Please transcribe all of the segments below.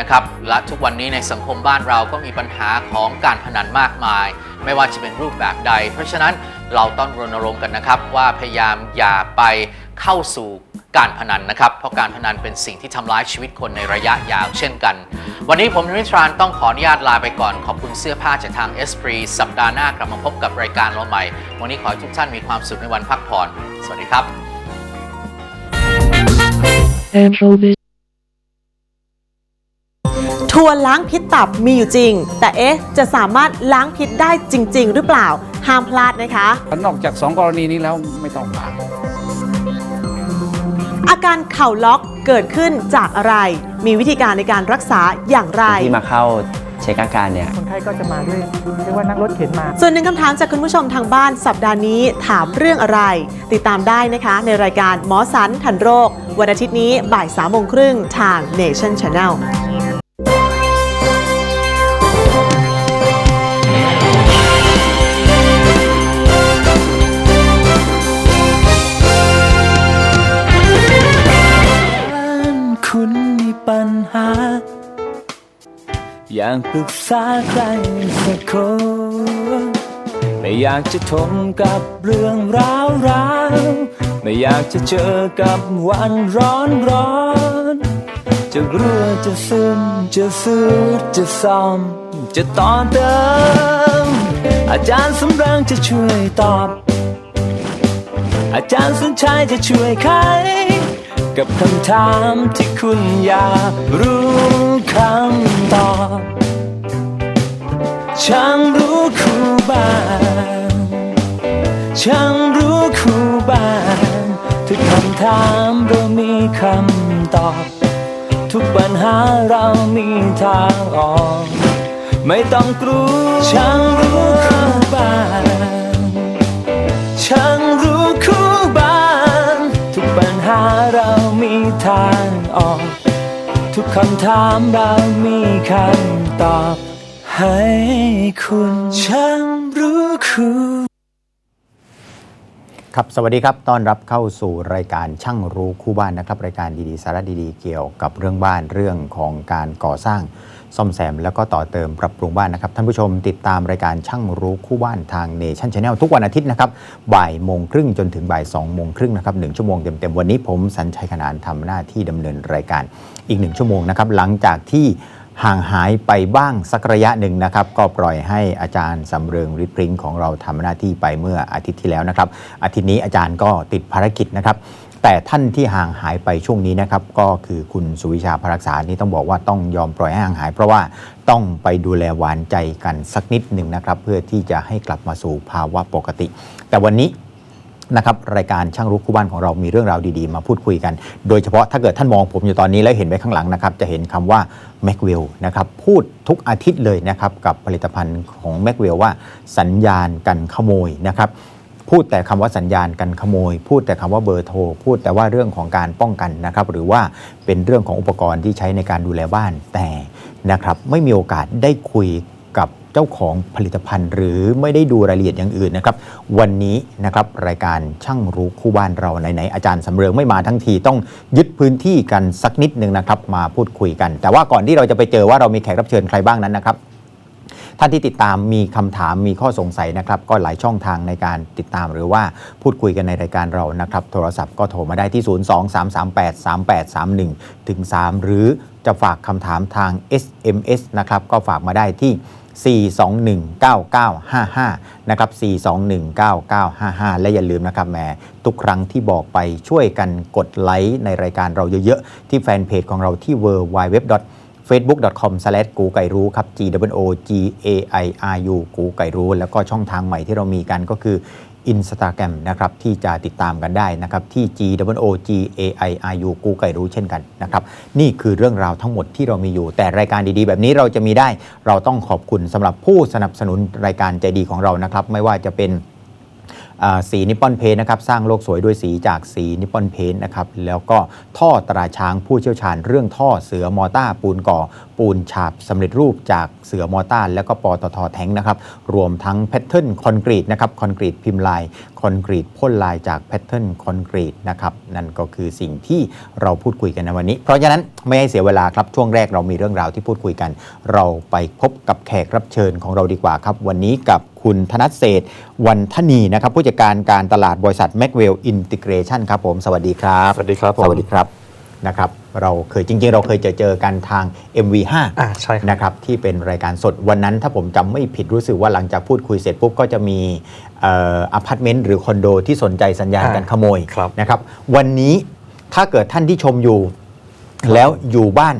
นะครับและทุกวันนี้ในสังคมบ้านเราก็มีปัญหาของการพนันมากมาย ไม่ว่าจะเป็นรูปแบบใด เพราะฉะนั้นเราต้องรณรงค์กันนะครับ ว่าพยายามอย่าไปเข้าสู่การพนันนะครับ เพราะการพนันเป็นสิ่งที่ทำร้ายชีวิตคนในระยะยาวเช่นกัน วันนี้ผมนิทรานต้องขออนุญาตลาไปก่อน ขอบคุณเสื้อผ้าจากทาง e s p r i สัปดาห์หน้ากลับมาพบกับรายการเราใหม่ วันนี้ขอให้ทุกท่านมีความสุขในวันพักผ่อน สวัสดีครับ Anchovies. ทัวร์ล้างพิษตับมีอยู่จริง แต่เอ๊ะจะสามารถล้างพิษได้จริง ๆ หรือเปล่า ห้ามพลาดนะคะ นอกจากสองกรณีนี้แล้วไม่ต้องผ่าอาการเข่าล็อกเกิดขึ้นจากอะไร มีวิธีการในการรักษาอย่างไร ที่มาเข้าเช็คอาการเนี่ย คนไข้ก็จะมาด้วยเรียกว่านั่งรถเข็นมา ส่วนหนึ่งคำถามจากคุณผู้ชมทางบ้านสัปดาห์นี้ถามเรื่องอะไร ติดตามได้นะคะ ในรายการหมอสันทันโรค วันอาทิตย์นี้บ่ายสามโมงครึ่งทาง Nation Channel ากปรึกษาใครสักคน ไม่อยากจะทนกับเรื่องราวราวไม่อยากจะเจอกับวันร้อนร้อนจะรั่วจะซึมจะสืดจะซ่อมจะต่อเติม อาจารย์สำรังจะช่วยตอบ อาจารย์สุนชัยจะช่วยไขกับคำถามที่คุณอยากรู้คำตอบ ช่างรู้คู่บ้านช่างรู้คู่บ้านทุกคำถามเรามีคำตอบ ทุกปัญหาเรามีทางออก ไม่ต้องกลัวช่างรู้คู่บ้านช่างรู้คู่บ้าน ทุกปัญหาเรามีทางออก ทุกคำถามเรามีคำตอบ ให้คุณช่างรู้คู่ครับ สวัสดีครับต้อนรับเข้าสู่รายการช่างรู้คู่บ้านนะครับ รายการดีๆ สาระดีๆ เกี่ยวกับเรื่องบ้านเรื่องของการก่อสร้างซ่อมแซม แล้วก็ต่อเติมปรับปรุงบ้านนะครับ ท่านผู้ชมติดตามรายการช่างรู้คู่บ้านทางเนชั่นชาแนลทุกวันอาทิตย์นะครับบ่ายโมงครึ่งจนถึงบ่ายสองโมงครึ่งนะครับหนึ่งชั่วโมงเต็มๆวันนี้ผมสัญชัยขนานทำหน้าที่ดำเนินรายการอีกหนึ่งชั่วโมงนะครับหลังจากที่ ห่างหายไปบ้างสักระยะหนึ่งนะครับ ก็ปล่อยให้อาจารย์สำเริงฤทธิ์พริ้งของเราทำหน้าที่ไปเมื่ออาทิตย์ที่แล้วนะครับ อาทิตย์นี้อาจารย์ก็ติดภารกิจนะครับ แต่ท่านที่ห่างหายไปช่วงนี้นะครับ ก็คือคุณสุวิชาพรักษานี่ต้องบอกว่าต้องยอมปล่อยให้ห่างหาย เพราะว่าต้องไปดูแลหวานใจกันสักนิดหนึ่งนะครับ เพื่อที่จะให้กลับมาสู่ภาวะปกติ แต่วันนี้ นะครับรายการช่างรู้คู่บ้านของเรามีเรื่องราวดีๆ มาพูดคุยกัน โดยเฉพาะถ้าเกิดท่านมองผมอยู่ตอนนี้แล้วเห็นไว้ข้างหลังนะครับจะเห็นคำว่า m a c w e l l นะครับพูดทุกอาทิตย์เลยนะครับกับผลิตภัณฑ์ของ m a c w e l l ว่าสัญญาณกันขโมยนะครับพูดแต่คำว่าสัญญาณกันขโมย พูดแต่คำว่าเบอร์โทร พูดแต่ว่าเรื่องของการป้องกันนะครับหรือว่าเป็นเรื่องของอุปกรณ์ที่ใช้ในการดูแลบ้านแต่นะครับไม่มีโอกาสได้คุยกับ เจ้าของผลิตภัณฑ์ หรือไม่ได้ดูรายละเอียดอย่างอื่นนะครับวันนี้นะครับรายการช่างรู้คู่บ้านเราไหนๆอาจารย์สำเริงไม่มาทั้งทีต้องยึดพื้นที่กันสักนิดหนึ่งนะครับมาพูดคุยกัน แต่ว่าก่อนที่เราจะไปเจอว่าเรามีแขกรับเชิญใครบ้างนั้นนะครับท่านที่ติดตามมีคำถามมีข้อสงสัยนะครับ ก็หลายช่องทางในการติดตามหรือว่าพูดคุยกันในรายการเรานะครับ โทรศัพท์ก็โทรมาได้ที่ 023383831ถึง3หรือจะฝากคำถามทาง SMS นะครับ ก็ฝากมาได้ที่ 4219955 นะครับ 4219955 และอย่าลืมนะครับแหมทุกครั้งที่บอกไปช่วยกันกดไลค์ในรายการเราเยอะๆ ที่แฟนเพจของเราที่ w w w facebook.com s l a s กูไก่รู้ครับ g w o g a i r u กูไก่รู้ แล้วก็ช่องทางใหม่ที่เรามีกันก็คือ อินสตาแกรมนะครับที่จะติดตามกันได้นะครับที่ g w o g a i r u กูไก่รู้เช่นกันนะครับนี่คือเรื่องราวทั้งหมดที่เรามีอยู่ แต่รายการดีๆ แบบนี้เราจะมีได้ เราต้องขอบคุณสำหรับผู้สนับสนุนรายการใจดีของเรานะครับไม่ว่าจะเป็น สีนิปปอนเพนนะครับสร้างโลกสวยด้วยสีจากสีนิปปอนเพนนะครับแล้วก็ท่อตราช้างผู้เชี่ยวชาญเรื่องท่อเสือมอต้าปูนก่อ ปูนฉาบสำเร็จรูปจากเสือมอต้าแล้วก็ปตทแทงนะครับรวมทั้งแพทเทิร์นคอนกรีตนะครับคอนกรีตพิมพ์ลาย คอนกรีตพ่นลายจากแพทเทิร์นคอนกรีตนะครับนั่นก็คือสิ่งที่เราพูดคุยกันในวันนี้ เพราะฉะนั้นไม่ให้เสียเวลาครับช่วงแรกเรามีเรื่องราวที่พูดคุยกัน เราไปพบกับแขกรับเชิญของเราดีกว่าครับ วันนี้กับคุณธนัทเศรษฐ์วันทนีนะครับผู้จัดการการตลาดบริษัท m a c w e l l Integration ครับผมสวัสดีครับสวัสดีครับผมสวัสดีครับนะครับเราเคยจริงๆ เราเคยเจอเจอกันทาง MV5 อ่าใช่ครับนะครับที่เป็นรายการสดวันนั้นถ้าผมจำไม่ผิดรู้สึกว่าหลังจากพูดคุยเสร็จปุ๊บก็จะมีเออพาร์ตเมนต์หรือคอนโดที่สนใจสัญญาณอ่าการขโมยครับนะครับ วันนี้ถ้าเกิดท่านที่ชมอยู่ แล้วอยู่บ้าน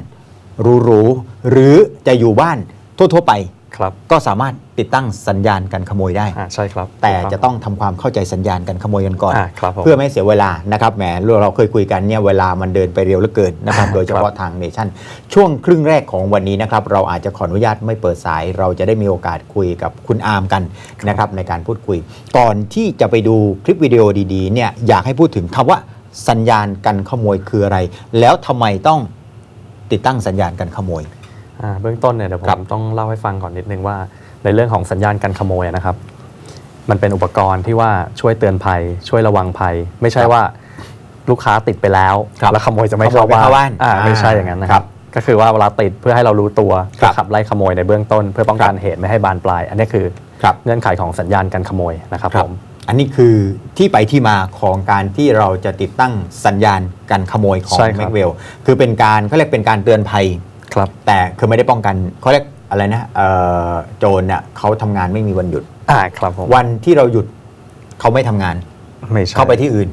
หรูๆหรือจะอยู่บ้านทั่ว ๆ ไป ครับก็สามารถติดตั้งสัญญาณการขโมยได้ อ่าใช่ครับแต่ถูกจะต้องทำความเข้าใจสัญญาณการขโมยกันก่อน อ่าครับผม เพื่อไม่ให้เสียเวลานะครับแหมเราเคยคุยกันเนี่ยเวลามันเดินไปเร็วเหลือเกินนะครับ โดยเฉพาะทางเนชั่น ช่วงครึ่งแรกของวันนี้นะครับ เราอาจจะขออนุญาตไม่เปิดสาย เราจะได้มีโอกาสคุยกับคุณอาร์มกันนะครับในการพูดคุย ก่อนที่จะไปดูคลิปวิดีโอดีๆเนี่ยอยากให้พูดถึงคำว่าสัญญาณการขโมยคืออะไร แล้วทำไมต้องติดตั้งสัญญาณการขโมยอ่า เบื้องต้นเนี่ยเดี๋ยวผครับมต้องเล่าให้ฟังก่อนนิดนึงว่า ในเรื่องของสัญญาณการขโมยนะครับ มันเป็นอุปกรณ์ที่ว่าช่วยเตือนภัย ช่วยระวังภัย ไม่ใช่ว่าลูกค้าติดไปแล้วครับแล้วขโมยจะไม่ขโมยเข้าไม่เข้าบ้าบ้านนอ่าอ่าไม่ใช่อย่างนั้นนะคครัรับบก็คือว่าเวลาติดเพื่อให้เรารู้ตัวครับขับไล่ขโมยในเบื้องต้น เพื่อป้องกันเหตุไม่ให้บานปลาย อันนี้คือครับเงื่อนไขของสัญญาณการขโมยนะครับครัผบมอันนี้คือที่ไปที่มาของการที่เราจะติดตั้งสัญญาณการขโมยของใช่ครับแม็กเวลคือเป็นการเขาเรียกเป็นการเตือนภัย ครับ แต่คือไม่ได้ป้องกันเขาเรียกอะไรนะเอ่อโจรเนี่ยเขาทำงานไม่มีวันหยุด อ่าครับผมวันที่เราหยุดเขาไม่ทำงาน ไม่ใช่เข้าไปที่อื่น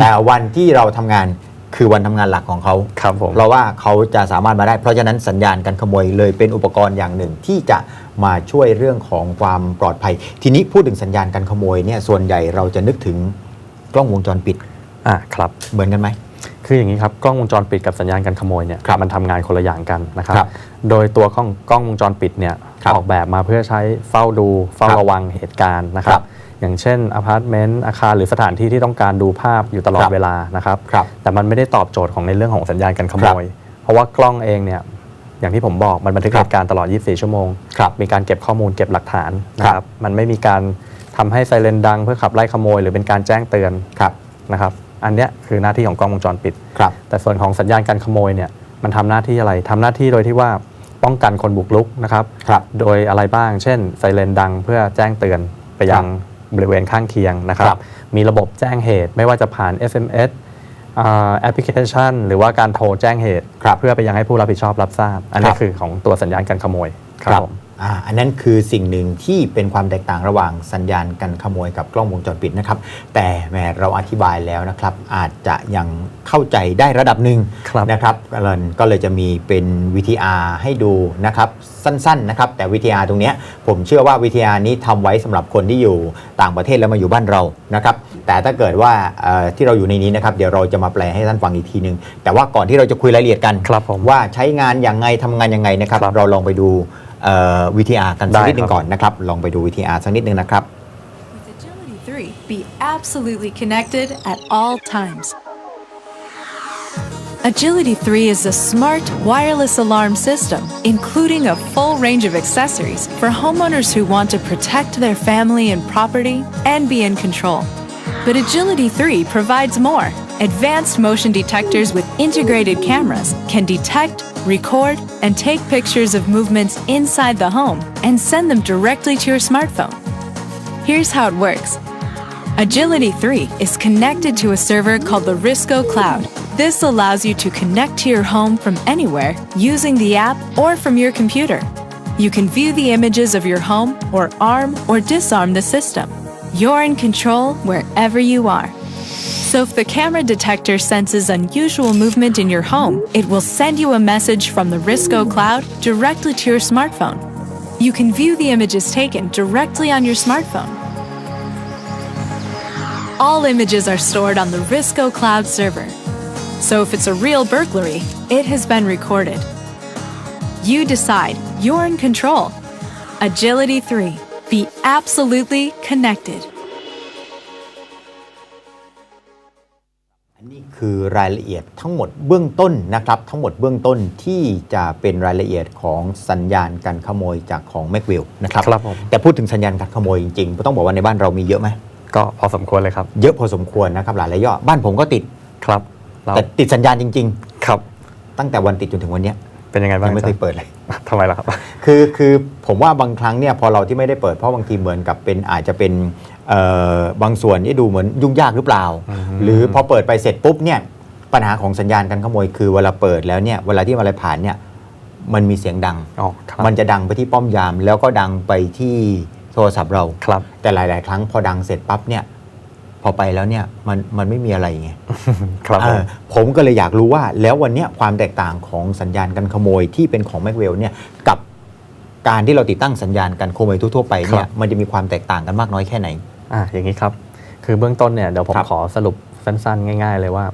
แต่วันที่เราทำงานคือวันทำงานหลักของเขาครับผม เพราะว่าเขาจะสามารถมาได้ เพราะฉะนั้นสัญญาณการขโมยเลยเป็นอุปกรณ์อย่างหนึ่งที่จะมาช่วยเรื่องของความปลอดภัย ทีนี้พูดถึงสัญญาณการขโมยเนี่ยส่วนใหญ่เราจะนึกถึงกล้องวงจรปิดอ่าครับ เหมือนกันไหม คืออย่างนี้ครับกล้องวงจรปิดกับสัญญาณการขโมยเนี่ยครับมันทำงานคนละอย่างกันนะครับครับ โดยตัวกล้องกล้องวงจรปิดเนี่ยครับออกแบบมาเพื่อใช้เฝ้าดูเฝ้าครับระวังเหตุการณ์นะคครัรับบอย่างเช่นอพาร์ตเมนต์อาคารหรือสถานที่ที่ต้องการดูภาพอยู่ตลอคดรับเวลานะครับครับ แต่มันไม่ได้ตอบโจทย์ของในเรื่องของสัญญาณการขโมย เพราะว่ากล้องเองเนี่ยอย่างที่ผมบอกมันบันทึกครับเหตุการณ์ตลอด 24 ชั่วโมงครับมีการเก็บข้อมูลเก็บหลักฐานนะคครัรับบมันไม่มีการทำให้ไซเรนดังเพื่อขับไล่ขโมย หรือเป็นการแจ้งเตือนครับนะครับ อันเนี้ยคือหน้าที่ของกล้องวงจรปิด ครับ แต่ส่วนของสัญญาณการขโมยเนี่ยมันทำหน้าที่อะไรทำหน้าที่โดยที่ว่าป้องกันคนบุกรุกนะครับครับ โดยอะไรบ้าง เช่นไซเรนดังเพื่อแจ้งเตือนไปยังบริเวณข้างเคียงนะครับ ครับมีระบบแจ้งเหตุไม่ว่าจะผ่าน SMS อ่าแอปพลิเคชัน หรือว่าการโทรแจ้งเหตุ ครับเพื่อไปยังให้ผู้รับผิดชอบรับทราบ อันคนี้รับ คือของตัวสัญญาณการขโมย ครับผม อ่าอันนั้นคือสิ่งหนึ่งที่เป็นความแตกต่างระหว่างสัญญาณการขโมยกับกล้องวงจรปิดนะครับ แต่แหมเราอธิบายแล้วนะครับ อาจจะยังเข้าใจได้ระดับหนึ่งครับนะครับก็เลยก็เลยจะมีเป็น VTR ให้ดูนะครับสั้นๆนะครับแต่ VTR ตรงเนี้ยผมเชื่อว่า VTR นี้ทำไว้สำหรับคนที่อยู่ต่างประเทศแล้วมาอยู่บ้านเรานะครับแต่ถ้าเกิดว่าเอ่อที่เราอยู่ในนี้นะครับเดี๋ยวเราจะมาแปลให้ท่านฟังอีกทีหนึ่งแต่ว่าก่อนที่เราจะคุยรายละเอียดกันครับผมว่าใช้งานอย่างไงทำงานยังไงนะครับครับเราลองไปดู เอ่อ VTR กันสัก ได้ นิดหนึง ครับ ก่อนนะครับ ลองไปดู VTR สักนิดหนึงนะครับ With Agility 3, be absolutely connected at all times. Agility 3 is a smart wireless alarm system, including a full range of accessories for homeowners who want to protect their family and property and be in control. But Agility 3 provides more. Advanced motion detectors with integrated cameras can detect, record, and take pictures of movements inside the home and send them directly to your smartphone. Here's how it works. Agility 3 is connected to a server called the Risco Cloud. This allows you to connect to your home from anywhere using the app or from your computer. You can view the images of your home or arm or disarm the system. You're in control wherever you are. So if the camera detector senses unusual movement in your home, it will send you a message from the Risco Cloud directly to your smartphone. You can view the images taken directly on your smartphone. All images are stored on the Risco Cloud server. So if it's a real burglary, it has been recorded. You decide. You're in control. Agility 3. Be absolutely connected. นี่คือรายละเอียดทั้งหมดเบื้องต้นนะครับ ทั้งหมดเบื้องต้นที่จะเป็นรายละเอียดของสัญญาณการขโมยจากของแม็กวิลนะครับครับผม แต่พูดถึงสัญญาณการขโมยจริงๆก็ต้องบอกว่าในบ้านเรามีเยอะไหมก็พอสมควรเลยครับ เยอะพอสมควรนะครับหลายระยะบ้านผมก็ติด ครับแต่ติดสัญญาณจริงๆครับตั้งแต่วันติดจนถึงวันนี้ เป็นยังไงบ้างยังไม่เคยอาจารเปิดเลยทำไมล่ะครับ คือคือผมว่าบางครั้งเนี่ยพอเราที่ไม่ได้เปิดเพราะบางทีเหมือนกับเป็นอาจจะเป็นเอ่อบางส่วนที่ดูเหมือนยุ่งยากหรือเปล่าอืมหรือพอเปิดไปเสร็จปุ๊บเนี่ยปัญหาของสัญญาณการขโมยคือเวลาเปิดแล้วเนี่ยเวลาที่อะไรผ่านเนี่ยมันมีเสียงดังอ๋อครับมันจะดังไปที่ป้อมยาม แล้วก็ดังไปที่โทรศัพท์เราครับแต่หลาย ๆ ครั้งพอดังเสร็จปั๊บเนี่ย พอไปแล้วเนี่ยมันมันไม่มีอะไรไงครับผมเออผมก็เลยอยากรู้ว่า แล้ววันเนี้ยความแตกต่างของสัญญาณการขโมยที่เป็นของแม c เวลเนี่ยกับการที่เราติดตั้งสัญญาณการขโมยทั่วๆไปเนี่ยมันจะมีความแตกต่างกันมากน้อยแค่ไหนอ่าอย่างนี้ครับ คือเบื้องต้นเนี่ยเดี๋ยวผมครับขอสรุปสั้นๆ ง่าย ๆ เลยว่า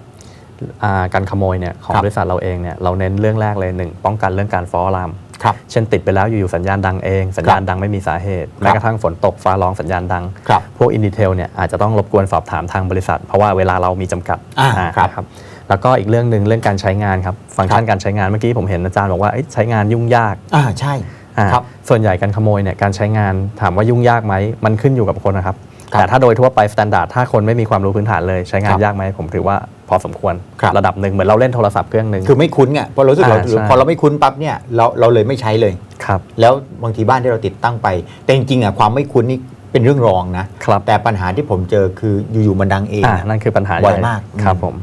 อ่าการขโมยเนี่ยของครับบริษัทเราเองเนี่ยเราเน้นเรื่องแรกเลยหนึ่งป้องกันเรื่องการฟ้อลามครับ เช่นติดไปแล้วอยู่ๆสัญญาณดังเอง สัญญาณดังไม่มีสาเหตุแม้กระทั่งฝนตกฟ้าร้องสัญญาณดังครับพวกอินดีเทลเนี่ยอาจจะต้องรบกวนสอบถามทางบริษัท เพราะว่าเวลาเรามีจำกัดอ่าอ่าครับนะครับแล้วก็อีกเรื่องหนึ่งเรื่องการใช้งานครับฟังก์ชันการใช้งานเมื่อกี้ผมเห็นอาจารย์บอกว่าเอ้ยใช้งานยุ่งยากอ่าใช่อ่าครับส่วนใหญ่การขโมยเนี่ยการใช้งานถามว่ายุ่งยากไหมมันขึ้นอยู่กับคนนะครับครับ แต่ถ้าโดยทั่วไปสแตนดาร์ดถ้าคนไม่มีความรู้พื้นฐานเลยใช้งาคนรับยากไหมผมถือว่าพอสมควรครับระดับหนึ่งเหมือนเราเล่นโทรศัพท์เครื่องหนึ่งคือไม่คุ้นไงพอเรารู้สึกเราอ่าใช่พอเราไม่คุ้นปั๊บเนี่ยเราเราเลยไม่ใช้เลยครับแล้วบางทีบ้านที่เราติดตั้งไป แต่จริงๆอะความไม่คุ้นนี่เป็นเรื่องรองนะครับแต่ปัญหาที่ผมเจอคืออยู่ๆมันดังเองอ่าอะนั่นคือปัญหาบ่อยใหญ่มากครับอืมผม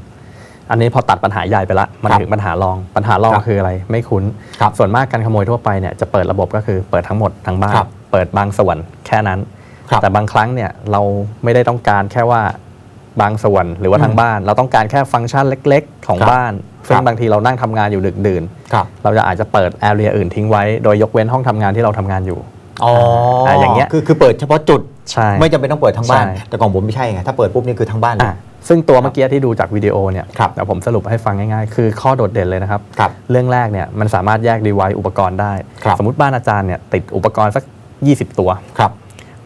อันนี้พอตัดปัญหาใหญ่ไปละมันครับถึงปัญหารองปัญหารองครับคืออะไรไม่คุ้นครับส่วนมากการขโมยทั่วไปเนี่ยจะเปิดระบบก็คือเปิดทั้งหมดทั้งบ้านครับเปิดบางส่วนแค่นั้นครับ แต่บางครั้งเนี่ยเราไม่ได้ต้องการแค่ว่าบางส่วนหรือว่าทั้งบ้าน เราต้องการแค่ฟังก์ชันเล็ก ๆ ของครับบ้าน ซึ่คงรับบางทีเรานั่งทำงานอยู่ดึกดื่นครับเราจะอาจจะเปิดแอเรียอื่นทิ้งไว้ โดยยกเว้นห้องทำงานที่เราทำงานอยู่อ๋ออ่าอย่างเงี้ยคือคือเปิดเฉพาะจุดใช่ไม่จำเป็นต้องเปิดทั้งบ้านใช่แต่ของผมไม่ใช่ไงถ้าเปิดปุ๊บนี่คือทั้งบ้านเลยอะซึ่งตัวเมื่อกี้ที่ดูจากวิดีโอเนี่ยครับเดี๋ยวผมสรุปให้ฟังง่ายๆ คือข้อโดดเด่นเลยนะครับครับเรื่องแรกเนี่ยมันสามารถแยกดีไวอุปกรณ์ได้ครับสมมติบ้านอาจารย์เนี่ยติดอุปกรณ์สัก 20 ตัวครับ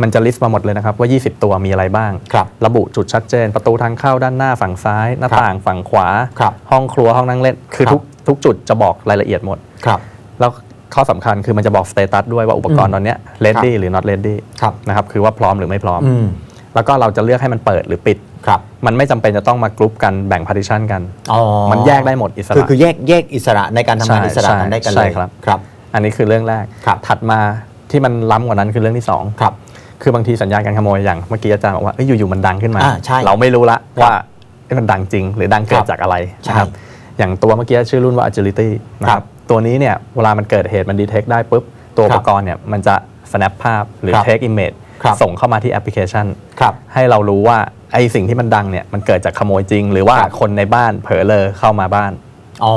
มันจะลิสต์มาหมดเลยนะครับว่า 20 ตัวมีอะไรบ้าง ครับ ระบุจุดชัดเจน ประตูทางเข้าด้านหน้าฝั่งซ้าย หน้าครับต่างฝั่งขวา ครับห้องครัวห้องนั่งเล่น คือครับ ทุกทุกจุดจะบอกรายละเอียดหมด ครับ แล้วข้อสำคัญคือมันจะบอกสเตตัสด้วยว่าอุปกรณ์ตอนเนี้ย ready หรือ not ready ครับ นะครับคือว่าพร้อมหรือไม่พร้อม อืม แล้วก็เราจะเลือกให้มันเปิดหรือปิด ครับ มันไม่จำเป็นจะต้องมากรุ๊ปกันแบ่ง partition กัน อ๋อมันแยกได้หมดอิสคือระ คือแยกแยกอิสระในการทำงานใช่อิสระกันได้กันใช่เลยครับ ครับ อันนี้คือเรื่องแรก ครับ ถัดมาที่มันล้ำกว่านั้นคือเรื่องที่สอง ครับ คือบางทีสัญญาณการขโมยอย่างเมื่อกี้อาจารย์บอกว่าเอ้ยอยู่ๆมันดังขึ้นมา อ่าใช่เราไม่รู้ละว่าเอ้ยมันดังจริง หรือดังเกิครัดบจากอะไรใช่นะครับอย่างตัวเมื่อกี้ชื่อรุ่นว่า agility นะคครัรับบตัวนี้เนี่ยเวลามันเกิดเหตุมัน detect ได้ปุ๊บ ตัวครัอุบปกรณ์เนี่ยมันจะ snap ภาพหรือ ครับ take image ครับ ส่งเข้ามาที่แอปพลิเคชัน ครับ ให้เรารู้ว่าไอ้สิ่งที่มันดังเนี่ยมันเกิดจากขโมยจริง หรือว่าครับ คนในบ้านเผลอเลอเข้ามาบ้านอ๋อ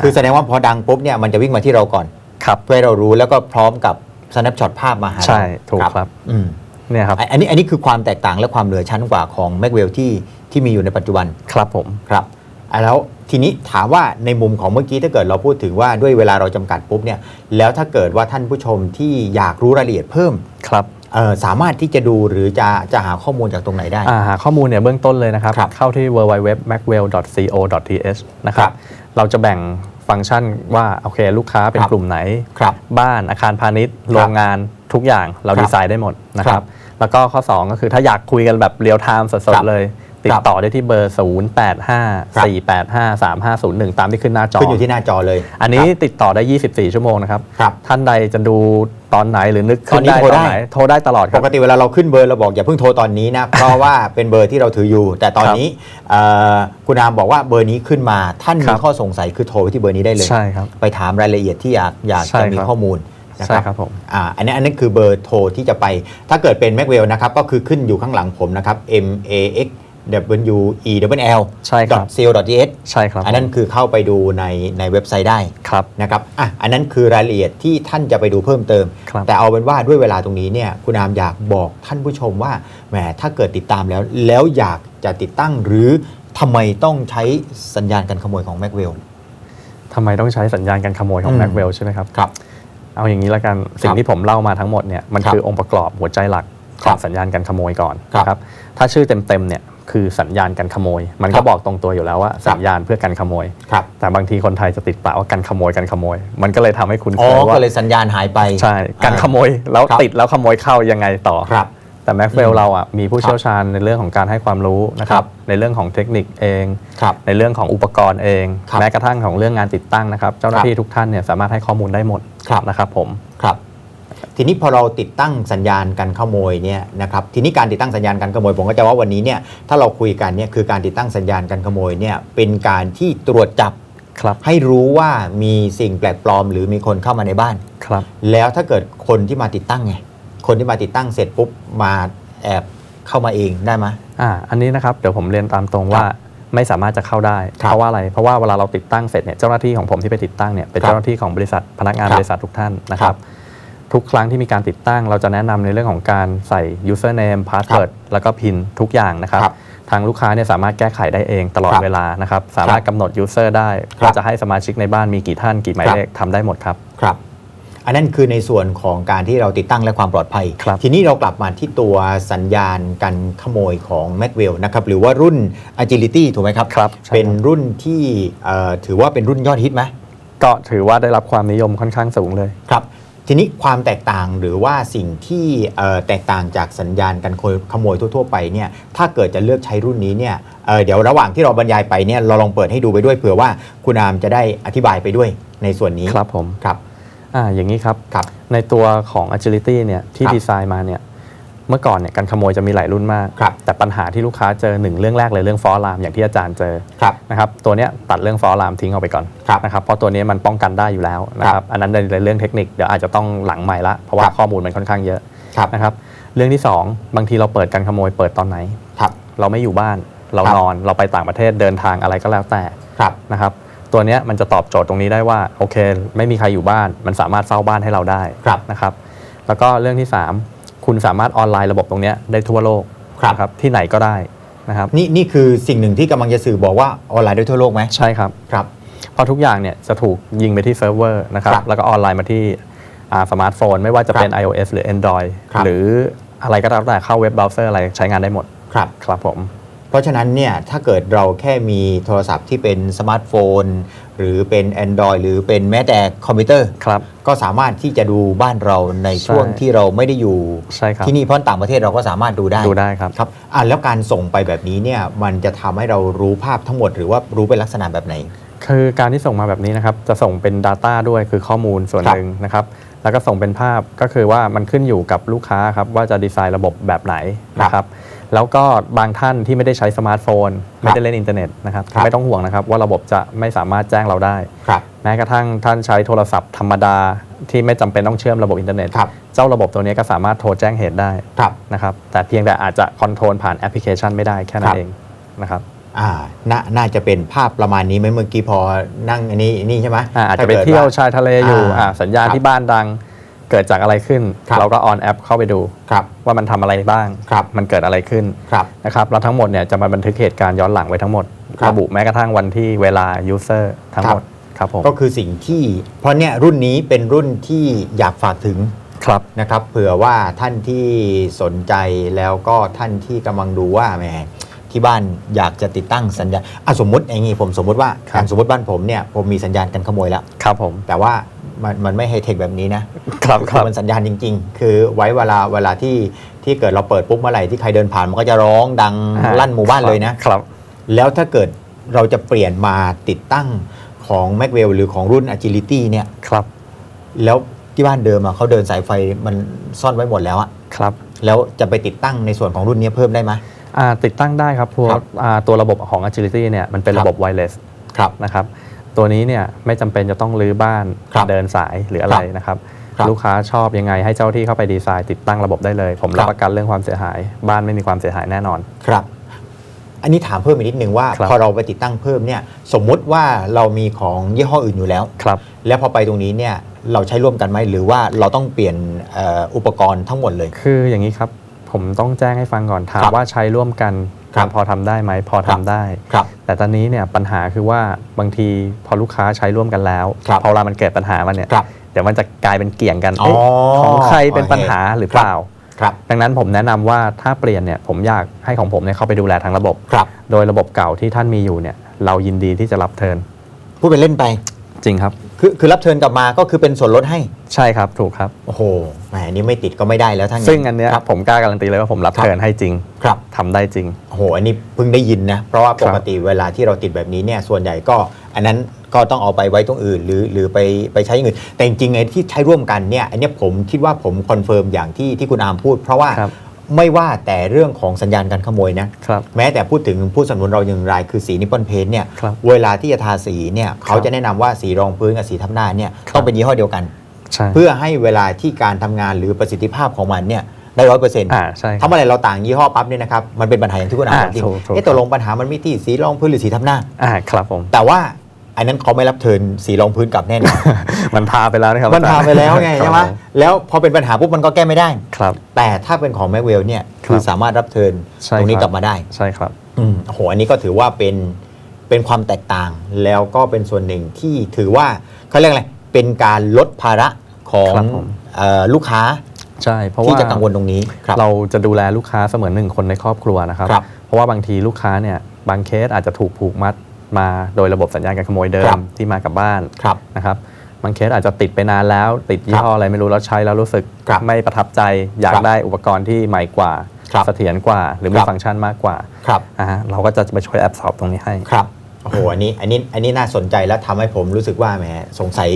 คือแสดงว่าพอดังปุ๊บเนี่ยมันจะวิ่งมาที่เราก่อน ครับ เพื่อให้เรารู้แล้วก็พร้อมกับ snapshot ภาพมาหาเราใช่ถูกครับ อืม เนี่ยครับอันอันนี้อันนี้คือความแตกต่างและความเหนือชั้นกว่าของ m a c w e l l ที่ที่มีอยู่ในปัจจุบันครับผมครับอะแล้วทีนี้ถามว่าในมุมของเมื่อกี้ถ้าเกิดเราพูดถึงว่าด้วยเวลาเราจำกัดปุ๊บเนี่ยแล้วถ้าเกิดว่าท่านผู้ชมที่อยากรู้รายละเอียดเพิ่มครับเอ่อสามารถที่จะดูหรือจะจะหาข้อมูลจากตรงไหนได้อ่าหาข้อมูลเนี่ยเบื้องต้นเลยนะครับครับเข้าที่ www.macwell.co.th นะครัครับบเราจะแบ่งฟังก์ชันว่าโอเคลูกค้าเป็นครับกลุ่มไหนครับบ้านอาคารพาณิชย์ โรงงาน ทุกอย่างเราครับดีไซน์ได้หมดนะคครัรับบแล้วก็ข้อ 2 ก็คือถ้าอยากคุยกันแบบเรียลไทม์สครัดบๆเลย ติคดรับต่อได้ที่เบอร์ 0 8 5 4 8 5 3 5 0 1 ตามที่ขึ้นหน้าจอ ขึ้นอยู่ที่หน้าจอเลย อันนี้ครับติดต่อได้ 24 ชั่วโมงนะครับครับ ท่านใดจะดูตอนไหนหรือนึกตอขึ้นนนี้ได้โทรตอนได้ไหนโทรได้ตลอดคปรับกติเวลาเราขึ้นเบอร์เราบอกอย่าเพิ่งโทรตอนนี้นะ เพราะว่าเป็นเบอร์ที่เราถืออยู่ แต่ตอนนี้เอ่อคุณอามบอกว่าเบอร์นี้ขึ้นมา ท่านครัมีบข้อสงสัยคือโทรไปที่เบอร์นี้ได้เลยใช่ครับไปถามรายละเอียดที่อยากอยากใช่จะมีครับข้อมูล นะใช่ครับผม อ่าอันนี้อันนี้คือเบอร์โทรที่จะไป ถ้าเกิดเป็น m a c w e l l นะครับก็คือขึ้นอยู่ข้างหลังผมนะครับ M A X W E W L ใช่ครับ co th ใช่ครับอันนั้นคือเข้าไปดูในในเว็บไซต์ได้ครับ นะครับอะอันนั้นคือรายละเอียดที่ท่านจะไปดูเพิ่มเติม ครับ แต่เอาเป็นว่าด้วยเวลาตรงนี้เนี่ยคุณอามอยากบอกท่านผู้ชมว่าแหมถ้าเกิดติดตามแล้ว แล้วอยากจะติดตั้งหรือทำไมต้องใช้สัญญาณการขโมยของ m a c w e l l ทำไมต้องใช้สัญญาณการขโมยของอืมแม็กเวลใช่ไหมครับ ครับ เอาอย่างนี้ละกันสิ่งที่ผมเล่ามาทั้งหมดเนี่ยมันครับคือองค์ประกอบหัวใจหลักขครัอบงสัญญาณการขโมยก่อนครับนะครับถ้าชื่อเต็มๆเนี่ยคือสัญญาณการขโมย มันครัก็บบอกตรงตัวอยู่แล้วว่าสัญญาณเพื่อการขโมยครับแต่บางทีคนไทยจะติดปากว่าการขโมยการขโมย มันก็เลยทำให้คุณอ๋เคอยว่าก็เลยสัญญาณหายไปใช่การขโมยแล้วครับติดแล้วขโมยเข้ายังไงต่อครับ แต่แม็กเวอืลมเราอะมีผู้เชี่ยวชาญในเรื่องของการให้ความรู้นะคครัรับบในเรื่องของเทคนิคเองครับในเรื่องของอุปกรณ์เองครับแม้กระทั่งของเรื่องงานติดตั้งนะครับ เจ้าหน้าที่ทุกท่านเนี่ยสามารถให้ข้อมูลได้หมดครับนะครับผมครับทีนี้พอเราติดตั้งสัญญาณการขโมยเนี่ยนะครับทีนี้การติดตั้งสัญญาณการขโมยผมก็จะว่าวันนี้เนี่ยถ้าเราคุยกันเนี่ยคือการติดตั้งสัญญาณการขโมยเนี่ยเป็นการที่ตรวจจับครับให้รู้ว่ามีสิ่งแปลกปลอม หรือมีคนเข้ามาในบ้านครับแล้วถ้าเกิดคนที่มาติดตั้งไง คนที่มาติดตั้งเสร็จปุ๊บมาแอบเข้ามาเองได้ไหม อ่าอันนี้นะครับเดี๋ยวผมเรียนตามตรงว่าไม่สามารถจะเข้าได้ ครับเพราะว่าอะไร เพราะว่าเวลาเราติดตั้งเสร็จเนี่ยเจ้าหน้าที่ของผมที่ไปติดตั้งเนี่ยเป็นครับเจ้าหน้าที่ของบริษัทพนักงานครับบริษัททุกท่านนะคครัรับบทุกครั้งที่มีการติดตั้ง เราจะแนะนำในเรื่องของการใส่ username password แล้วก็ PIN ทุกอย่างนะครับ ครับทางลูกค้าเนี่ยสามารถแก้ไขได้เองตลอดครับเวลานะครับสามารถกำหนด user ได้ครับ ว่าจะให้สมาชิกในบ้านมีกี่ท่านกี่หมายครับเลขทำได้หมดครับ ครับ อันนั้นคือในส่วนของการที่เราติดตั้งและความปลอดภัยครับทีนี้เรากลับมาที่ตัวสัญญาณการขโมยของ m a c w e l l นะครับหรือว่ารุ่น Agility ถูกไหมครับครับใช่ครับเป็นรุ่นที่เอ่อถือว่าเป็นรุ่นยอดฮิตไหมก็ถือว่าได้รับความนิยมค่อนข้างสูงเลยครับทีนี้ความแตกต่างหรือว่าสิ่งที่เอ่อแตกต่างจากสัญญาณการขโมยทั่ว ๆ ไปเนี่ยถ้าเกิดจะเลือกใช้รุ่นนี้เนี่ยเอ่อเดี๋ยวระหว่างที่เราบรรยายไปเนี่ยเราลองเปิดให้ดูไปด้วยเผื่อว่าคุณอามจะได้อธิบายไปด้วยในส่วนนี้ครับผมครับ อ่าอย่างนี้ครับ ครับ ในตัวของ agility เนี่ยที่ครับดีไซน์มาเนี่ยเมื่อก่อนเนี่ยการขโมยจะมีหลายรุ่นมาก ครับ แต่ปัญหาที่ลูกค้าเจอหนึ่งเรื่องแรกเลยเรื่องฟอร์ลามอย่างที่อาจารย์เจอครับ นะครับตัวเนี้ยตัดเรื่องฟอร์ลามทิ้งออกไปก่อนครับนะครับเพราะตัวนี้มันป้องกันได้อยู่แล้วนะคครัรับบอันนั้นในเรื่องเทคนิคเดี๋ยวอาจจะต้องหลังใหม่ละเพราะว่าครับ ข้อมูลมันค่อนข้างเยอะครับ นะครับเรื่องที่สองบางทีเราเปิดการขโมยเปิดตอนไหน ครับ เราไม่อยู่บ้าน เราครับ นอนเราไปต่างประเทศเดินทางอะไรก็แล้วแต่ ครับ นะครับ ตัวเนี้ยมันจะตอบโจทย์ตรงนี้ได้ว่าโอเค ไม่มีใครอยู่บ้าน มันสามารถเฝ้าบ้านให้เราได้ครับนะครับ แล้วก็เรื่องที่ 3 คุณสามารถออนไลน์ระบบตรงเนี้ยได้ทั่วโลกครับนะครับที่ไหนก็ได้นะครับนี่นี่คือสิ่งหนึ่งที่กำลังจะสื่อบอกว่าออนไลน์ได้ทั่วโลกไหมใช่ครับครับเพราะทุกอย่างเนี่ยจะถูกยิงไปที่เซิร์ฟเวอร์นะครับครับแล้วก็ออนไลน์มาที่อ่าสมาร์ทโฟนไม่ว่าจะเป็น iOS หรือ Android ครับหรืออะไรก็ตามแต่เข้าเว็บเบราว์เซอร์อะไรใช้งานได้หมดครับครับผม เพราะฉะนั้นเนี่ยถ้าเกิดเราแค่มีโทรศัพท์ที่เป็นสมาร์ทโฟน หรือเป็น Android หรือเป็นแม้แต่คอมพิวเตอร์ ครับ ก็สามารถที่จะดูบ้านเราในช่วงใช่ที่เราไม่ได้อยู่ใช่ครับ ที่นี่เพราะต่างประเทศเราก็สามารถดูได้ดูได้ครับ ครับอะแล้วการส่งไปแบบนี้เนี่ยมันจะทำให้เรารู้ภาพทั้งหมด หรือว่ารู้เป็นลักษณะแบบไหน คือการที่ส่งมาแบบนี้นะครับ จะส่งเป็น Data ด้วยคือข้อมูลส่วนครับหนึ่งนะครับ แล้วก็ส่งเป็นภาพก็คือว่ามันขึ้นอยู่กับลูกค้าครับว่าจะดีไซน์ระบบแบบไหนนะครับ แล้วก็บางท่านที่ไม่ได้ใช้สมาร์ทโฟน ไม่ได้เล่นอินเทอร์เน็ตนะครับครับไม่ต้องห่วงนะครับ ว่าระบบจะไม่สามารถแจ้งเราได้ครับแม้กระทั่งท่านใช้โทรศัพท์ธรรมดาที่ไม่จำเป็นต้องเชื่อมระบบอินเทอร์เน็ตครับเจ้าระบบตัวนี้ก็สามารถโทรแจ้งเหตุได้ครับนะครับแต่เพียงแต่อาจจะคอนโทรลผ่านแอปพลิเคชันไม่ได้แค่นั้ครันบเองนะครับอ่าน่าน่าจะเป็นภาพประมาณนี้ไหมเมื่อกี้พอนั่งอันนี้นี่ใช่ไหมอ่าอาจจะถ้ไปกิดเที่ยวว่าชายทะเลอยู่อ่าอ่าสัญญาณครับที่บ้านดัง เกิดจากอะไรขึ้น ครับเราก็ออนแอปเข้าไปดูครับว่ามันทำอะไรบ้าง ครับมันเกิดอะไรขึ้นครับนะครับแล้วทั้งหมดเนี่ยจะมาบันทึกเหตุการณ์ย้อนหลังไว้ทั้งหมดครับระบุแม้กระทั่งวันที่เวลา user ทั้งหมดครับผมก็คือสิ่งที่เพราะเนี่ยรุ่นนี้เป็นรุ่นที่อยากฝากถึง ครับ นะครับเผื่อว่าท่านที่สนใจแล้วก็ท่านที่กำลังดูว่าแหมที่บ้านอยากจะติดตั้งสัญญาณอะสมมติอย่างนี้ผมสมมติว่าครับ อย่างสมมติบ้านผมเนี่ยผมมีสัญญาณกันขโมยแล้ว ครับผม แต่ว่า มันมันไม่ไฮเทคแบบนี้นะครับครับมันสัญญาณจริง ๆ คือไว้เวลาเวลาที่ที่เกิดเราเปิดปุ๊บเมื่อไหร่ที่ใครเดินผ่านมันก็จะร้องดังอ่าลั่นหมู่บ้านเลยนะครับ แล้วถ้าเกิดเราจะเปลี่ยนมาติดตั้งของ m a c w e l l หรือของรุ่น Agility เนี่ยครับ แล้วที่บ้านเดิมอะเขาเดินสายไฟมันซ่อนไว้หมดแล้วอะครับ แล้วจะไปติดตั้งในส่วนของรุ่นนี้เพิ่มได้ไหมอ่าติดตั้งได้ครับเพราะครับอ่าตัวระบบของ agility เนี่ยมันเป็นครับระบบ wireless ครับนะครับ ตัวนี้เนี่ยไม่จำเป็นจะต้องรื้อบ้านครับเดินสายหรืออะไรครับนะครับ ครับลูกค้าชอบยังไงให้เจ้าที่เข้าไปดีไซน์ติดตั้งระบบได้เลย ผมครัรับบประกันเรื่องความเสียหาย บ้านไม่มีความเสียหายแน่นอน ครับ อันนี้ถามเพิ่มอีกนิดนึงว่า ครับ พอเราไปติดตั้งเพิ่มเนี่ยสมมุติว่าเรามีของยี่ห้ออื่นอยู่แล้ว ครับ แล้วพอไปตรงนี้เนี่ยเราใช้ร่วมกันไหมหรือว่าเราต้องเปลี่ยนเอ่ออุปกรณ์ทั้งหมดเลย คืออย่างนี้ครับ ผมต้องแจ้งให้ฟังก่อนถามครับว่าใช้ร่วมกัน ครับพอทำได้ไหมพอครัทำบได้ครับแต่ตอนนี้เนี่ยปัญหาคือว่าบางทีพอลูกค้าใช้ร่วมกันแล้วครับพอเวลามันเกิดปัญหามันเนี่ยครับเดี๋ยวมันจะกลายเป็นเกี่ยงกันอ๋อเอ๊ะของใครเป็นโอเคปัญหาหรือเปล่าครับดังนั้นผมแนะนำว่าถ้าเปลี่ยนเนี่ยผมอยากให้ของผมเนี่ยเข้าไปดูแลทั้งระบบครับโดยระบบเก่าที่ท่านมีอยู่เนี่ยเรายินดีที่จะรับเทิร์นพูดเป็นเล่นไปจริงครับ คือคือรับเทิร์นกลับมาก็คือเป็นส่วนลดให้ ใช่ครับถูกครับ โอ้โหแหมอันนี้ไม่ติดก็ไม่ได้แล้วทั้ง ซึ่งอันเนี้ยครับผมกล้าการันตีเลยว่าผมรับครับเทิร์นให้จริงครับ ทำได้จริง โอ้โห อันนี้เพิ่งได้ยินนะ เพราะว่าครัปบกติเวลาที่เราติดแบบนี้เนี่ยส่วนใหญ่ก็ อันนั้นก็ต้องเอาไปไว้ตรงอื่น หรือหรือไปไปใช้อย่างอื่น แต่จริงๆไอ้ที่ใช้ร่วมกันเนี่ยอันเนี้ยผมคิดว่าผมคอนเฟิร์มอย่างที่ที่คุณอามพูด เพราะว่าครับ ไม่ว่าแต่เรื่องของสัญญาณการขโมยนะครับ แม้แต่พูดถึงผู้สนับสนุนเราอย่างไรคือสีนิปปอนเพนเนี่ยครับเวลาที่จะทาสีเนี่ยเขาจะแนะนำว่าสีรองพื้นกับสีทับหน้าเนี่ยครับ ต้องเป็นยี่ห้อเดียวกัน ใช่เพื่อให้เวลาที่การทำงานหรือประสิทธิภาพของมันเนี่ยได้ร้อยเปอร์เซ็นต์อ่าใช่ครับถ้าเมื่อไหรเราต่างยี่ห้อปั๊บเนี่ยนะครับมันเป็นปัญหาอย่างที่คุณอาอ่าบอกจริงถูกถูก เอ๊ะตกลงปัญหามันมีที่สีรองพื้นหรือสีทับหน้า อ่าครับผม แต่ว่า อันนั้นเขาไม่รับเทิร์นสีรองพื้นกลับแน่นอน มันทาไปแล้วนะครับมันทาไปแล้วไงครับใช่ไหมผแล้วพอเป็นปัญหาปุ๊บมันก็แก้ไม่ได้ครับ แต่ถ้าเป็นของแม็กเวลเนี่ยคือครับสามารถรับเทิร์นใช่ตรงนี้ครับกลับมาได้ใช่ครับอืมโอ้โหอันนี้ก็ถือว่าเป็นเป็นความแตกต่างแล้วก็เป็นส่วนหนึ่งที่ถือว่าเขาเรียกอะไรเป็นการลดภาระของครับผมเอ่อลูกค้าใช่เพราะที่ว่าจะกังวลตรงนี้ครับเราจะดูแลลูกค้าเสมือนหนึ่งคนในครอบครัวนะครับครับ เพราะว่าบางทีลูกค้าเนี่ยบางเคสอาจจะถูกผูกมัด มาโดยระบบสัญญาณการขโมยเดิครัมบที่มากับบ้านครับนะครับบางเคสอาจจะติดไปนานแล้ว ติดยี่ห้ออะไรไม่รู้แล้วใช้แล้วรู้สึกครับไม่ประทับใจ อยากครับได้อุปกรณ์ที่ใหม่กว่าครับเสถียรกว่า หรือมีครับ ฟังก์ชันมากกว่าครับ อ่าฮะเราก็จะไปช่วยแอบสอบตรงนี้ให้ ครับ โอ้โห อันนี้ อันนี้ อันนี้น่าสนใจแล้วทำให้ผมรู้สึกว่าแหม สงสัย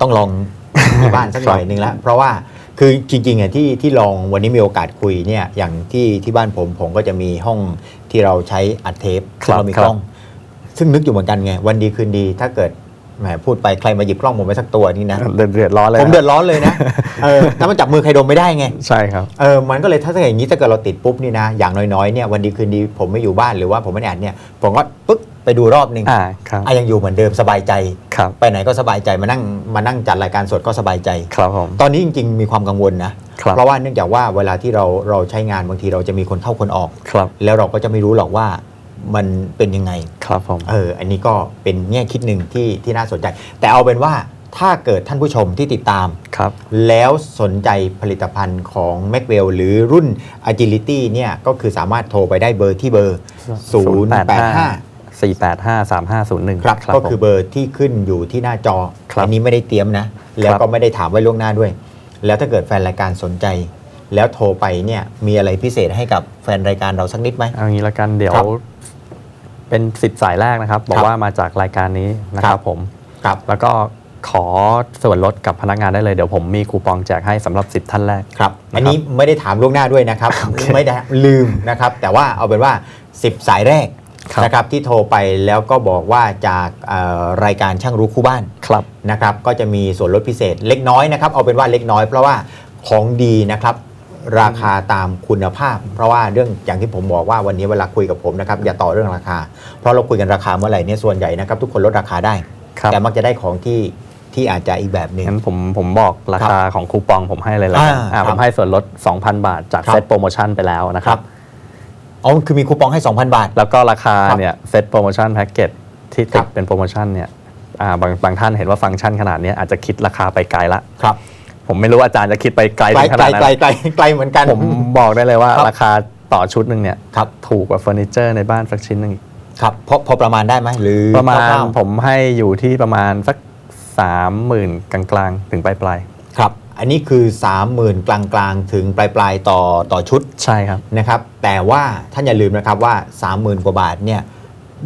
ต้องลองที่บ้านสักหน่อยหนึ่งแล้วเพราะว่า คือจริงๆอะที่ที่ลองวันนี้มีโอกาสคุยเนี่ย อย่างที่ที่บ้านผมผมก็จะมีห้องที่เราใช้อัดเทปครับซึ่งเรามีครับกล้อง ซึ่งนึกอยู่เหมือนกันไง วันดีคืนดี ถ้าเกิดแหมพูดไปใครมาหยิบกล้องผมไปสักตัวนี่นะเดือดเดือดร้อนเลยผมเดือดร้อนเลยนะเออถ้ามันจับมือใครดมไม่ได้ไงใช่ครับเออมันก็เลยถ้าอย่างนี้ถ้าเกิดเราติดปุ๊บนี่นะ อย่างน้อยๆเนี่ยวันดีคืนดีผมไม่อยู่บ้านหรือว่าผมไม่ได้อัดเนี่ยผมก็ปึ๊บไปดูรอบหนึ่งอ่าครับอะยังอยู่เหมือนเดิมสบายใจครับไปไหนก็สบายใจมานั่งมานั่งจัดรายการสดก็สบายใจครับผมตอนนี้จริง ๆ มีความกังวลนะครับเพราะว่าเนื่องจากว่าเวลาที่เราเราใช้งานบางทีเราจะมีคนเข้าคนออกครับแล้วเราก็จะไม่รู้หรอกว่า มันเป็นยังไงครับผมเอออันนี้ก็เป็นแง่คิดหนึ่งที่ที่น่าสนใจ แต่เอาเป็นว่าถ้าเกิดท่านผู้ชมที่ติดตามครับแล้วสนใจผลิตภัณฑ์ของ m a c w e l l หรือรุ่น Agility เนี่ยก็คือสามารถโทรไปได้เบอร์ที่เบอร์ 085 485 3501 ครับก็คือผมเบอร์ที่ขึ้นอยู่ที่หน้าจอครับอันี้ไม่ได้เตรียมนะ แล้วก็ไม่ได้ถามไว้ล่วงหน้าด้วย แล้วถ้าเกิดแฟนรายการสนใจ แล้วโทรไปเนี่ยมีอะไรพิเศษให้กับแฟนรายการเราสักนิดไหมเอางี้ละกันเดี๋ยวครับ เป็นสิบสายแรกนะครับ บอกครับว่ามาจากรายการนี้นะคครัรับบผมครับแล้วก็ขอส่วนลดกับพนักงานได้เลย เดี๋ยวผมมีคูปองแจกให้สำหรับ 10 ท่านแรกครับนะครับอันนี้ไม่ได้ถามล่วงหน้าด้วยนะครับโอเคไม่ได้ลืมนะครับ แต่ว่าเอาเป็นว่า 10 สายแรกครับนะครับที่โทรไปแล้วก็บอกว่าจากเอ่อรายการช่างรู้คู่บ้านครับนะครับ ก็จะมีส่วนลดพิเศษเล็กน้อยนะครับ เอาเป็นว่าเล็กน้อยเพราะว่าของดีนะครับ ราคาตามคุณภาพ เพราะว่าเรื่องอย่างที่ผมบอกว่าวันนี้เวลาคุยกับผมนะครับอย่าต่อเรื่องราคา เพราะเราคุยกันราคาเมื่อไหร่เนี่ยส่วนใหญ่นะครับทุกคนลดราคาได้ ครับ แต่มักจะได้ของที่ที่อาจจะอีกแบบหนึ่ง งั้นผมผมบอกราคาของคูปองผมให้เลยละกันอ่าอ่าครับผมให้ส่วนลด 2,000 บาทจากครับ เซตโปรโมชั่นไปแล้วนะคครัรับ บ อ๋อคือมีคูปองให้ 2,000 บาท แล้วก็ราคาครับเนี่ยเซตโปรโมชั่นแพ็กเกจที่ครัติดบ เป็นโปรโมชั่นเนี่ยอ่าบางบางท่านเห็นว่าฟังก์ชันขนาดเนี้ยอาจจะคิดราคาไปไกลละ ครับ ผมไม่รู้ว่าอาจารย์จะคิดไปไกลไกลถึงขไกลนาดนั้นไกลไกลไกลเหมือนกัน ผมบอกได้เลยว่า ครับ ราคาต่อชุดหนึ่งเนี่ยครับถูกกว่าเฟอร์นิเจอร์ในบ้านสักชิ้นหนึ่งอีกครับพอพอประมาณได้ไหมหรือประมาณควๆผมให้อยู่ที่ประมาณสักสามหมื่นกลางๆ ถึงปลายปลายครับ อันนี้คือ 30,000กลางๆถึงปลายปลายๆต่อต่อชุดๆใช่ครับ นะครับ แต่ว่าท่านอย่าลืมนะครับว่า 30,000 กว่าบาทเนี่ย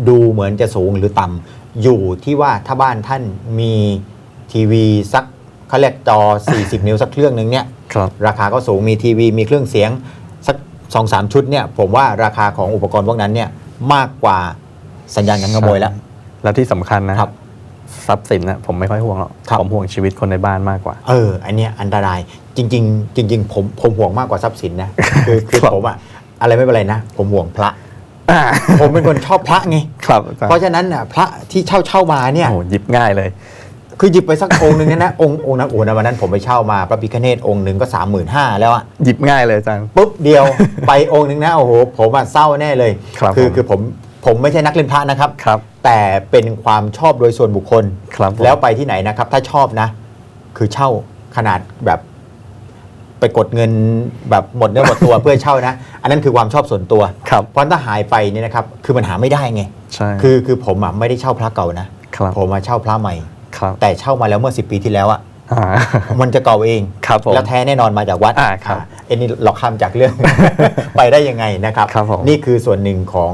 ดูเหมือนจะสูงหรือต่ำอยู่ที่ว่าถ้าบ้านท่านมีทีวีสัก เขาเรียกจอ 40 นิ้วสักเครื่องหนึ่งเนี่ยครับราคาก็สูงมีทีวีมีเครื่องเสียงสักสองสามชุดเนี่ยผมว่าราคาของอุปกรณ์พวกนั้นเนี่ยมากกว่าสัญญาณการขโมยแล้ว แล้วที่สำคัญนะครับ ทรัพย์สินนะผมไม่ค่อยห่วงหรอกครับ ผมห่วงชีวิตคนในบ้านมากกว่า เออ อันเนี้ยอันตรายจริง ๆ จริง ๆ ผมผมห่วงมากกว่าทรัพย์สินนะคือคือครับ ผมอะอะไรไม่เป็นไรนะ ผมห่วงพระ ผมเป็นคนชอบพระไง ครับอาจารย์เพราะฉะนั้นน่ะพระที่เช่าเช่ามาเนี่ยโอ้โหหยิบง่ายเลย คือหยิบไปสักองค์หนึ่งเนี่ยนะ องค์องค์นั้นโอ้โหนะวันนั้นผมไปเช่ามาพระพิฆเนศองค์หนึ่งก็สามหมื่นห้าแล้วอะหยิบง่ายเลยอาจารย์ ปุ๊บเดียว ไปองค์หนึ่งนะโอ้โหผมอะเศร้าแน่เลยครับอผม คือผมผมไม่ใช่นักเล่นพระนะครับ ครับ แต่เป็นความชอบโดยส่วนบุคคล ครับผม แล้วไปที่ไหนนะครับ ถ้าชอบนะ คือเช่าขนาดแบบไปกดเงินแบบหมดเนื้อหมดตัว เพื่อเช่านะ อันนั้นคือความชอบส่วนตัว ครับ เพราะถ้าหายไปเนี่ยนะครับ คือมันหาไม่ได้ไง ใช่ คือคือผมอะไม่ได้เช่าพระเก่านะ ครับ ผมมาเช่าพระใหม่ ครับแต่เช่ามาแล้วเมื่อ 10 ปีที่แล้วอะอ่า มันจะเก่าเองครับผมแล้วแท้แน่นอนมาจากวัดอ่าครับอ่าเอ็นนี่เราข้ามจากเรื่อง ไปได้ยังไงนะครับครับผม นี่คือส่วนหนึ่งของ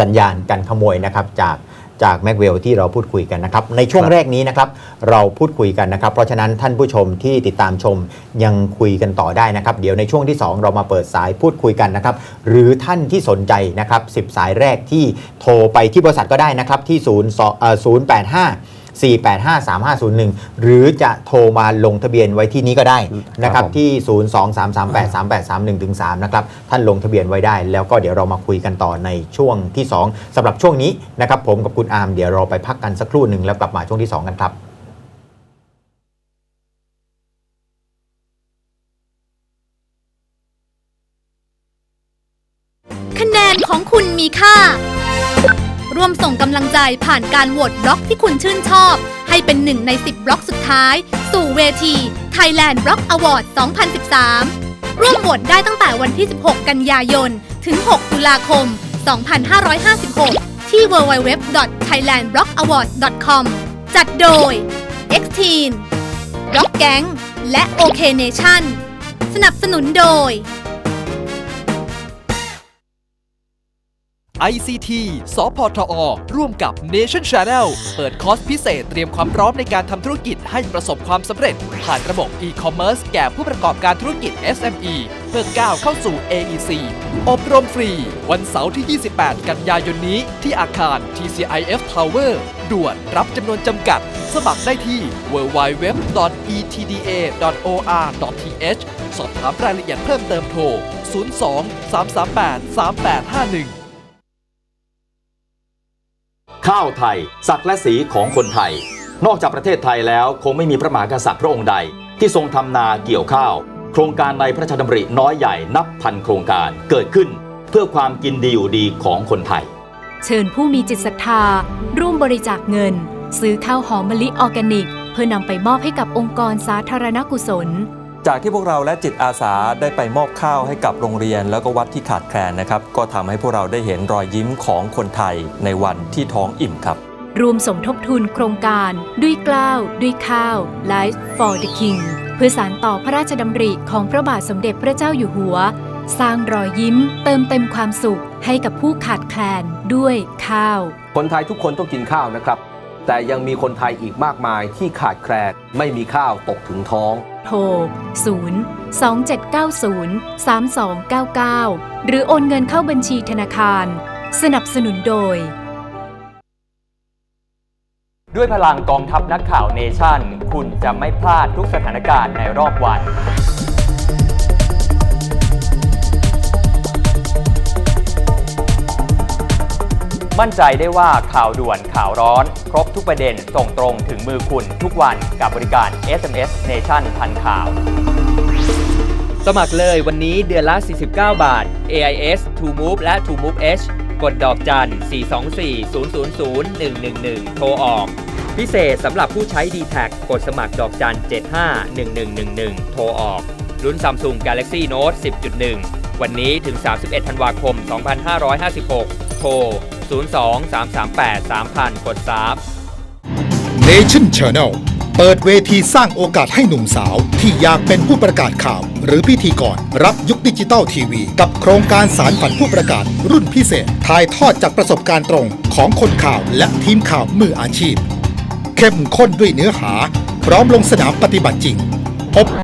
สัญญาณการขโมยนะครับจากจากแม็กเวลที่เราพูดคุยกันนะครับในช่วงแรกนี้นะครับเราพูดคุยกันนะครับ เพราะฉะนั้นท่านผู้ชมที่ติดตามชมยังคุยกันต่อได้นะครับ เดี๋ยวในช่วงที่ 2 เรามาเปิดสายพูดคุยกันนะครับ หรือท่านที่สนใจนะครับ10 สายแรกที่โทรไปที่บริษัทก็ได้นะครับที่0 0 8 5 4853501 หรือจะโทรมาลงทะเบียนไว้ที่นี้ก็ได้นะครับผมที่ 023383831ถึง3นะครับท่านลงทะเบียนไว้ได้ แล้วก็เดี๋ยวเรามาคุยกันต่อในช่วงที่ 2สำหรับช่วงนี้นะครับผมกับคุณอาร์มเดี๋ยวเราไปพักกันสักครู่หนึ่งแล้วกลับมาช่วงที่ 2 กันครับ ใจผ่านการโหวตบล็อกที่คุณชื่นชอบ ให้เป็นหนึ่งใน 10 บล็อกสุดท้าย สู่เวที Thailand Block Award 2013 ร่วมโหวตได้ตั้งแต่วันที่ 16 กันยายน ถึง 6 ตุลาคม 2556 ที่ www.thailandblockaward.com จัดโดย X-Teen Block Gang และ OK Nation สนับสนุนโดย ICT สพทอ ร่วมกับ Nation Channel เปิดคอร์สพิเศษเตรียมความพร้อมในการทำธุรกิจให้ประสบความสำเร็จ ผ่านระบบ e-commerce แก่ผู้ประกอบการธุรกิจ SME เพื่อก้าวเข้าสู่ AEC อบรมฟรี วันเสาร์ที่ 28 กันยายนนี้ ที่อาคาร TCIF Tower ด่วนรับจำนวนจำกัด สมัครได้ที่ www.etda.or.th สอบถามรายละเอียดเพิ่มเติมโทร 02 338 3851 ข้าวไทย ศักดิ์และสีของคนไทย นอกจากประเทศไทยแล้วคงไม่มีพระมหากษัตริย์พระองค์ใด ที่ทรงทำนาเกี่ยวข้าว โครงการในพระราชดำริน้อยใหญ่นับพันโครงการเกิดขึ้น เพื่อความกินดีอยู่ดีของคนไทย เชิญผู้มีจิตศรัทธา ร่วมบริจาคเงิน ซื้อข้าวหอมมะลิออร์แกนิก เพื่อนำไปมอบให้กับองค์กรสาธารณกุศล จากที่พวกเราและจิตอาสาได้ไปมอบข้าวให้กับโรงเรียน แล้วก็วัดที่ขาดแคลนนะครับ ก็ทำให้พวกเราได้เห็นรอยยิ้มของคนไทยในวันที่ท้องอิ่มครับรวมสมทบทุนโครงการด้วยกล้าว ด้วยข้าว Life for the King เพื่อสานต่อพระราชดำริของพระบาทสมเด็จพระเจ้าอยู่หัว สร้างรอยยิ้มเติมเต็มความสุขให้กับผู้ขาดแคลนด้วยข้าว คนไทยทุกคนต้องกินข้าวนะครับ แต่ยังมีคนไทยอีกมากมายที่ขาดแคลนไม่มีข้าวตกถึงท้อง โทร 0 2790 3299 หรือโอนเงินเข้าบัญชีธนาคาร สนับสนุนโดย ด้วยพลังกองทัพนักข่าวเนชั่น คุณจะไม่พลาดทุกสถานการณ์ในรอบวัน มั่นใจได้ว่าข่าวด่วนข่าวร้อน ครบทุกประเด็นส่งตรงถึงมือคุณทุกวันกับบริการ SMS Nation ทันข่าว สมัครเลยวันนี้เดือนละ 49 บาท AIS To Move และ To Move H กดดอกจัน 424 000 111 โทรออก พิเศษสำหรับผู้ใช้ d t แทกดสมัครดอกจัน 75 1111 โทรออกลุ้น Samsung Galaxy Note 10.1 วันนี้ถึง 31 ธันวาคม 2556 โทร 02 338 3000 กด3 Nation Channel เปิดเวทีสร้างโอกาสให้หนุ่มสาว ที่อยากเป็นผู้ประกาศข่าว หรือพิธีกรรับยุคดิจิตอลทีวี กับโครงการสารฝันผู้ประกาศ รุ่นพิเศษ ถ่ายทอดจากประสบการณ์ตรงของคนข่าวและทีมข่าวมืออาชีพ เข้มข้นด้วยเนื้อหา พร้อมลงสนามปฏิบัติจริงอบ